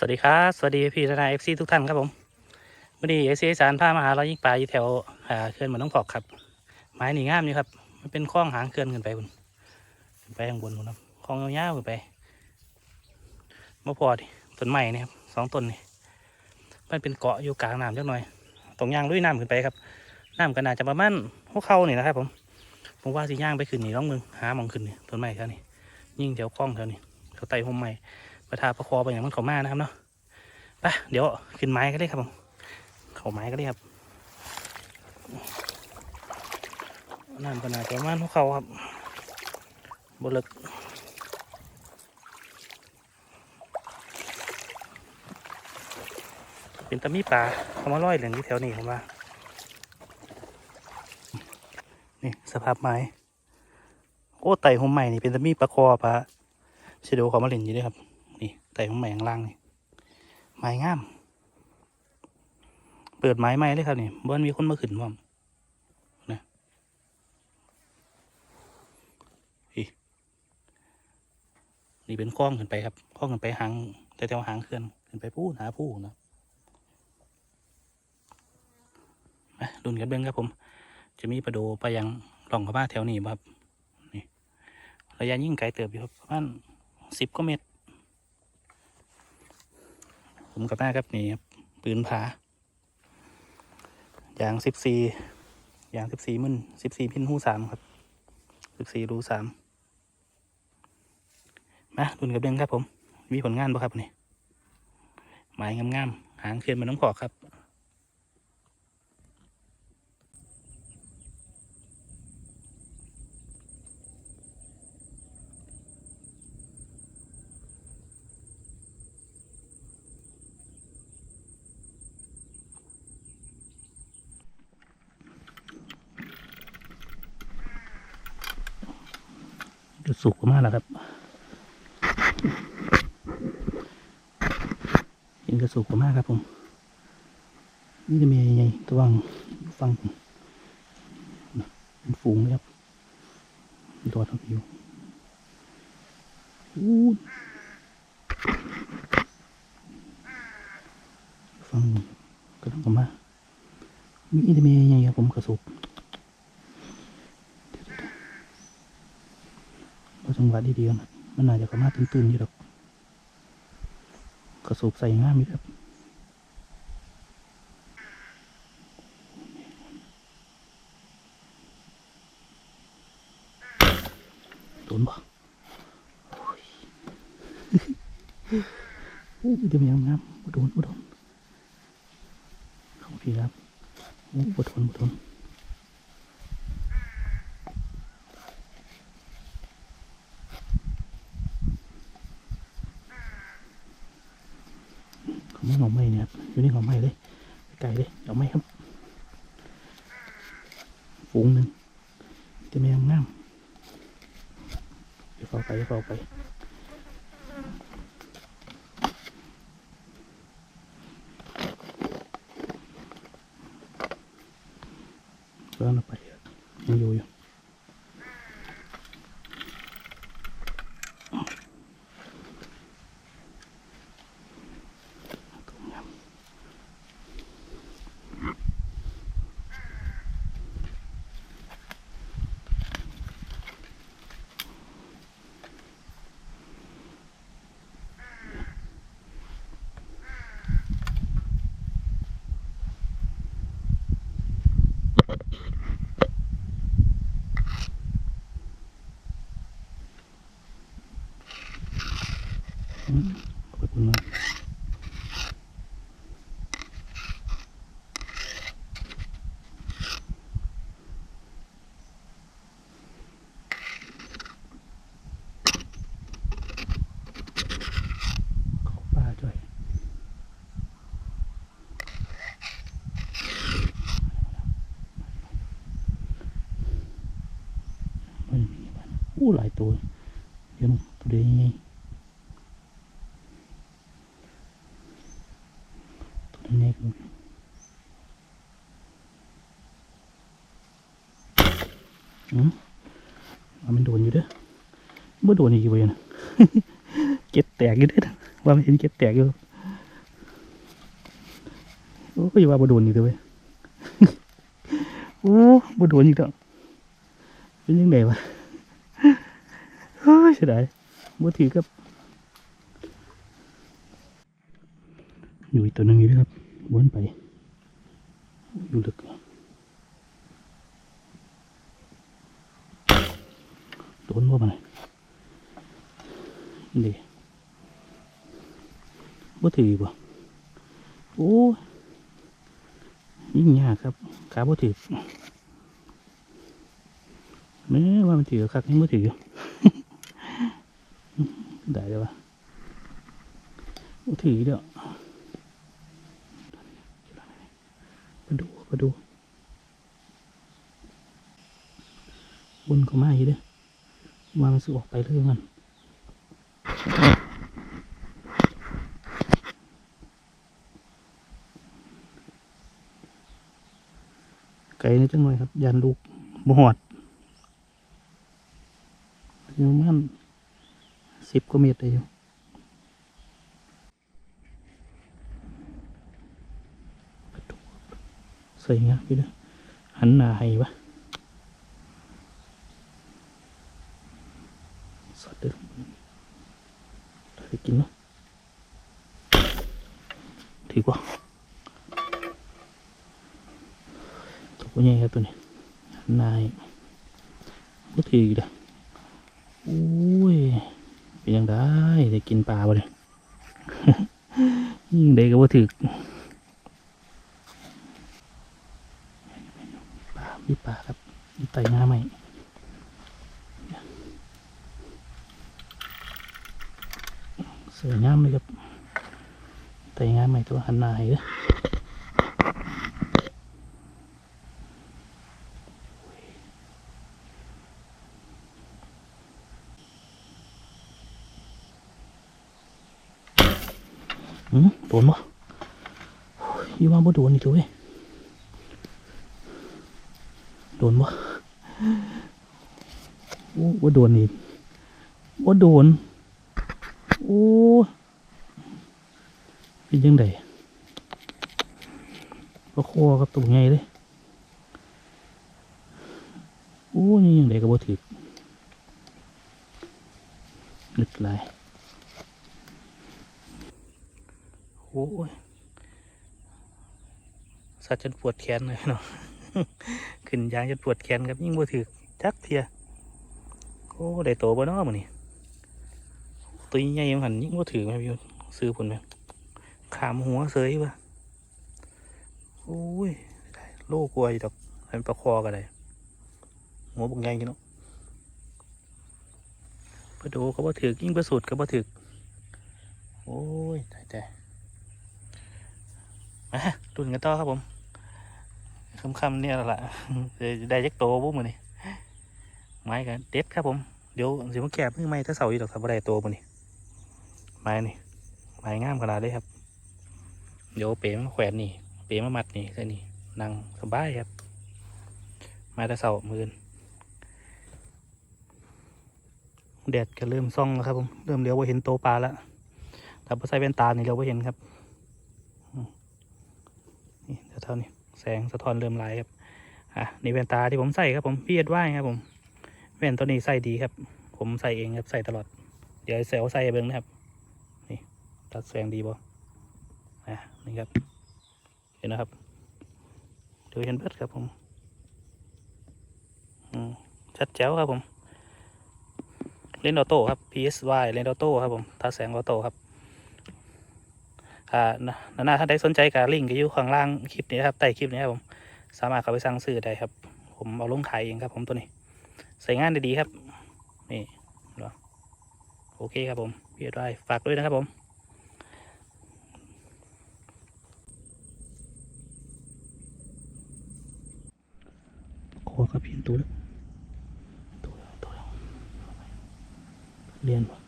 สวัสดีครับสวัสดีพี่ทนายเอฟซีทุกท่านครับผมวันนี้เอซีสารพามาหาเรายิงปลาอยู่แถวอ่าเขื่อนเหมือนน้องพอกครับไม้หนีง่ามนี่ครับมันเป็นคลองหางเขื่อนขึ้นไปคุณขึ้นไปข้างบนคุณครับคลองยาวๆขึ้นไปมาพอดิต้นไม้นี่ครับสองต้นนี่มันเป็นเกาะอยู่กลางน้ำจักหน่อยตรงย่างลุยน้ำขึ้นไปครับน้ำก็น่าจะประมาณหัวเข่านี่นะครับผมผมว่าสิย่างไปขึ้นนี่ร้องมึงหาหมองขึ้นนี่ต้นไม้แถวนี้ยิ่งแถวคลองแถวนี้แถวไต่ห่มไม้ ประทาประคอไปอย่างมันเขามานะครับเนาะไปเดี๋ยวขึ้นไม้ก็ได้ครับผมเขาไม้ก็ได้ครับน้ำขนาดประมาณพวกเขาครับบลึกเป็นตะมีปลาเขามาล่อยเหลืองที่แถวนี้ครับว่านี่สภาพไม้โอ้ไต่ห่มใหม่นี่เป็นตะมีปลาคอปลาเชโดเขามาเล่นอยู่ด้วยครับ นี่ไต่ของใหม่ข้างล่างนี่ไม้งาม เปิดไม้ใหม่เลยครับนี่บ้านมีคนมาขึ้นพร้อมนะนี่นี่เป็นคล้องขึ้นไปครับคล้องขึ้นไปหางแต่แถวหางเคลื่อนขึ้นไปพูดหาผู้นะมาดุนกันเบิ้งครับผม จะมีประโดไปยังหล่องกระบ้าแถวนี้บ่ครับ นี่ ระยะยิ่งไกลเติบอยู่ครับประมาณสิบกว่าเมตร ผมกับแม่ครับนี่ครับปืนผายางสิบสี่ยางสิบสี่มึนสิบสี่พินหูสามครับสิบสี่รูสามมาดุนกับเด้งครับผม มีผลงานบ่ครับนี่ไม้งามๆหางเคลียนมันน้องขอกครับ จะสุกมากแล้วครับเห็นกระสุกมากครับผม นี่จะมีใหญ่ๆตัววางฟังเป็นฝูงครับตัวทับอยู่ฟังกระต้องกลับมามีจะมีใหญ่ๆครับผมกระสุก เราจังหวะดีๆนะมันน่าจะกระมาตื่นๆอยู่ดอกกระสูบใส่ง่ามอยู่ครับโดนบ่โอ้ยโอ้ยเดี๋ยวมันยังงามบ่โดนบ่โดนข้าพี่ครับโอ้บ่โดนบ่โดน ของไม่ของไม่เนี่ยครับอยู่นี่ของไม่เลยไก่เลยเอาไม่ครับฝูงหนึ่งจะไม่งาม เดี๋ยวเฝ้าไปเดี๋ยวเฝ้าไปเริ่มไปยังอยู่อยู่อืมขอบคุณมากขอป้าด้วย มันมีบ้านอู้หลาย ตัวเดี๋ยวตัวเดียวยังไงตัวนี้ก็อืมมันโดนอยู่เด้อบ่โดนอีกเว้ยนะเก็บแตกอยู่เด้อว่ามันเห็นเก็บแตกอยู่โอ้ยว่าบ่โดนอีกเด้อเว้ยโอ้บ่โดนอีกแล้วเป็นยังไงวะ เฮ้ยเสียดายบ่ถือกับ อยู่อีกตัวนึงอยู่ด้วยครับวนไป อยู่ลึกโดนบ่มาเลยนี่บ่ถือบ่โอ้ยยิ่งยากครับขาบ่ถือแม้ว่ามันถือคักยังบ่ถือ ได้เลยวะถือเด้อมาดูมาดูบนก็มาอยู่เด้อวามันสิออกไปเรื่องมันไกลนิดจังหน่อยครับยันลูกบหอดอยู่ประมัน สิบกว่าเมตรได้อยู่ประตูใส่งามพี่เด้อหันหน้าให้วะสดเด้อไปกินเนาะถือว่าตัวใหญ่ครับตัวนี้หันหน้าให้ก็ถืออยู่เด้อโอ้ย เป็นยังได้ได้กินปลาบ่เลยยิ่งได้ก็ว่าถึกปลามีปลาครับมีไตงาไหมสวยงามเลยครับไตงาใหม่ตัวหันหน้าให้เด้ออืม โดนบ่ยยี่ว่าบ่โดนอีกเว้ยโดนบ่โอ้บ่โดนอีกบ่โดน โอ้เป็นยังไงก็คอกับตัวไงเลยโอ้ยยังไงก็บ่ถึกนึกหลาย โอ้ยสัตว์จนปวดแขนเลยเนาะขึ้นยางจนปวดแขนครับยิ่งบ่ถือจักเทียโอ้ได้โตบ่เนาะมื้อนี้ตัวใหญ่ยังหันยิ่งบ่ถือไหมพี่ซื้อผลไหมขามหัวเสยป่ะโอ้ยโลกลัวอยู่ดอกให้มันประคอกันเลยหัวบุกใหญ่อยู่เนาะปลาโดก็บ่ถือยิ่งประสุดก็บ่ถือโอ้ยตายแต่ มาดุนกันต่อครับผมคำคำๆเนี่ยแหละได้ยักโตบุ้มมือนี่ไม้กันเด็ดครับผม เดี๋ยวสิมาแกบมือไม้ถ้าเสาอีดอกถ้าบ่ได้โตมือนี่ไม้นี่ไม้งามขนาดเลยครับ เดี๋ยวเป๋มาแขวนนี่ เป๋มามัดนี่แค่นี้นั่งสบายครับไม้ถ้าเสามือนแดดก็เริ่มซ่องแล้วครับผม เริ่มเลี้ยวว่าเห็นโตปลาแล้วถ้าบ่ใส่แว่นตานี่เราไ่เห็นครับ ท่านี้แสงสะท้อนเริ่มลายครับอะนี่แว่นตาที่ผมใส่ครับผมพี่เอ็ดว่ายครับผม แว่นตัวนี้ใส่ดีครับ ผมใส่เองครับใส่ตลอด เดี๋ยวเซลใส่ให้เบิ้งนะครับ นี่ตัดแสงดีบ่อะนี่ครับ เห็นนะครับดี๋ยวเห็นเบิดครับผมอืมชัดแจ๋วครับผม เลนส์ออโต้ครับ PSY เลนส์ออโต้ครับผมทัดแสงออโต้ครับ อ่านานาท่านใดสนใจกับลิงก์ก็อยู่ข้างล่างคลิปนี้ครับใต้คลิปนี้ครับผมสามารถเข้าไปสั่งซื้อได้ครับ ผมเอาลงขายเองครับ ผมตัวนี้ใส่งานได้ดีครับนี่โอเคครับผมพี่ดอยฝากด้วยนะครับผมขอครับพี่ตัวแล้วตัวแล้วตัวแล้วเรียนวะ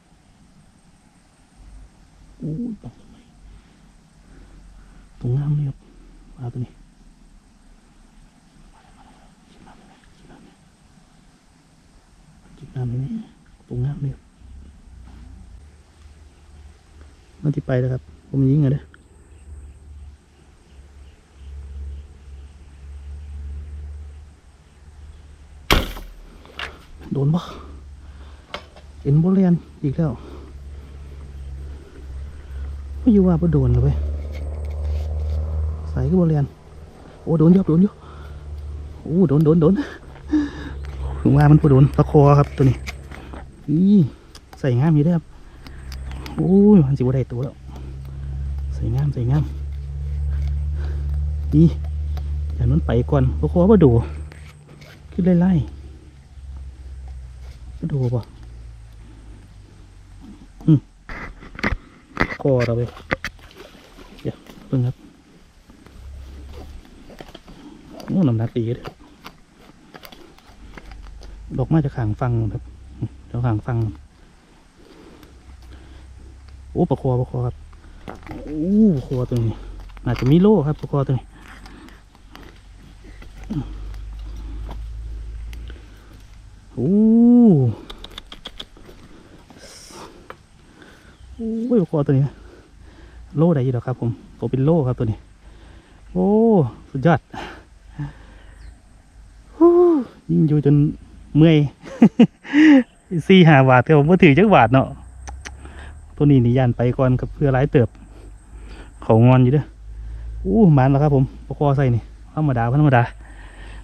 ันที่ไปแล้วครับ ผมยิงเลยโดนปะเห็นบอลเรียนอีกแล้วไม่อยู่ว่าบ่โดนเลยใส่ก็บอลเรียนโอ้โดนยอบโดนยอบโอ้โดนโดนโดนถึงว่ามันบ่โดนตะคอครับตัวนี้อีใส่ง่ายมีได้ครับ อู้ยมันสิบ่ได้ตัวแล้วใส่งามใส่งามอีอย่างนั้นไปก่อนตะคอบ่ดูขึ้นไล่ๆบ่ดูป่ะคอเราไปเดี๋ยวเพิ่งครับโอ้น้ำหนักดีเลยดอกมาจะขางฟังครับเดี๋ยวขางฟัง โอ้ปลาคอปลาคอครับโอ้ปลาคอตัวนี้อาจจะมีโล่ครับปลาคอตัวนี้โอ้โอ้ยปลาคอตัวนี้โล่ได้อยี่ดอครับ ผมตัวเป็นโล่ครับตัวนี้ โอ้สุดยอดยิ่งอยู่จนเมื่อยสี่หาบาทแต่ผมก็ถือจักบาทเนาะ ตัวนี้นี่ยันไปก่อนกับเพื่อหลายเติบ เขางอนอยู่เด้ออู้มันแล้วครับผมประคอใส่นี่ธรรมดาธรรมดา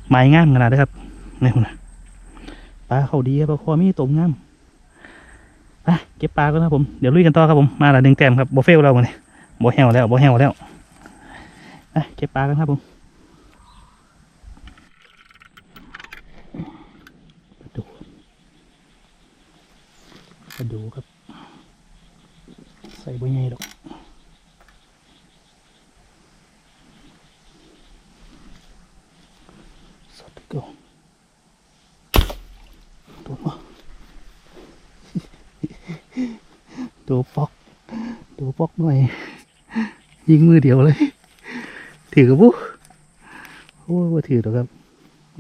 ไม้งามขนาดนี้ครับนี่คุณนะปลาเขาดีครับประคอมีตมงามไปเก็บปลาก่อนครับผมเดี๋ยวลุยกันต่อครับผมมาละหนึ่งแต้มครับโบเฟลเราเนี่ยบ่แห้วแล้วบ่แห้วแล้วไปเก็บปลากันครับผมปลาดูปลาดูครับ ส่บ่ใหญ่ดอกสดเก่าตัวมาตัวปอกตัวปอกหน่อย ยิงมือเดียวเลย ถือกับปุ๊โอ้ว่าถือหรอกครับ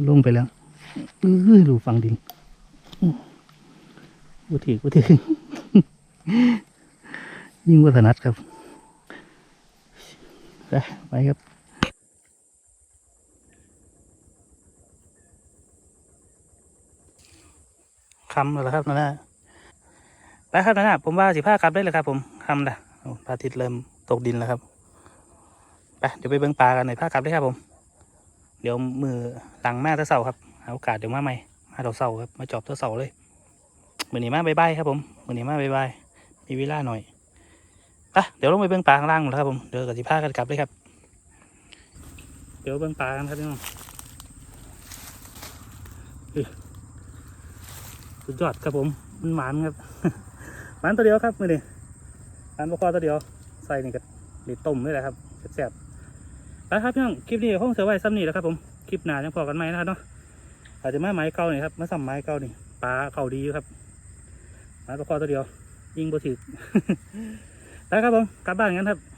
ลงไปแล้วเออดูฟังดินว่าถือว่าถือ ยิ่งวัฒนัดครับไปครับคำแล้วครับนะนะไปครับนะนะผมว่าสิผ้ากลับได้เลยครับ ผมคำละโอ้พระอาทิตย์เริ่มตกดินแล้วครับไปเดี๋ยวไปเบิ้งปลากันหน่อยพากลับได้ครับผม เดี๋ยวมือหลังมาตะเสาครับหาโอกาสเดี๋ยวมาใหม่มาเตาเสาครับมาจอบเตะเสาเลยเหมือนนี้มาบายบายครับผมเหมือนนี้มาบายบายมีเวลาหน่อย ปเดี๋ยวลงไปเบิ้งปลาข้างล่างหมดแล้วครับผมเดี๋ยวกับสิพากันกลับเลยครับ เดี๋ยวเบิ้งปลากันครับพี่น้องสุดยอดครับผมมันหมานครับหมานตัวเดียวครับมือนี้หมานปลาคอตัวเดียวใส่นี่ก็เด็ดต้มเลยแหละครับแซ่บๆไปครับพี่น้องคลิปนี้ห้องเสือไว้ซ้ำนี่แล้วครับผมคลิปหนายังพอกันไหมนะครับเนาะอาจจะมาไม้เก่านี่ครับมาซ้ำไม้เก่านี่ปลาเข่าดีครับไม้ประคอตัวเดียว ยิงบ่ถึก ไปครับผมกลับบ้านกันครับ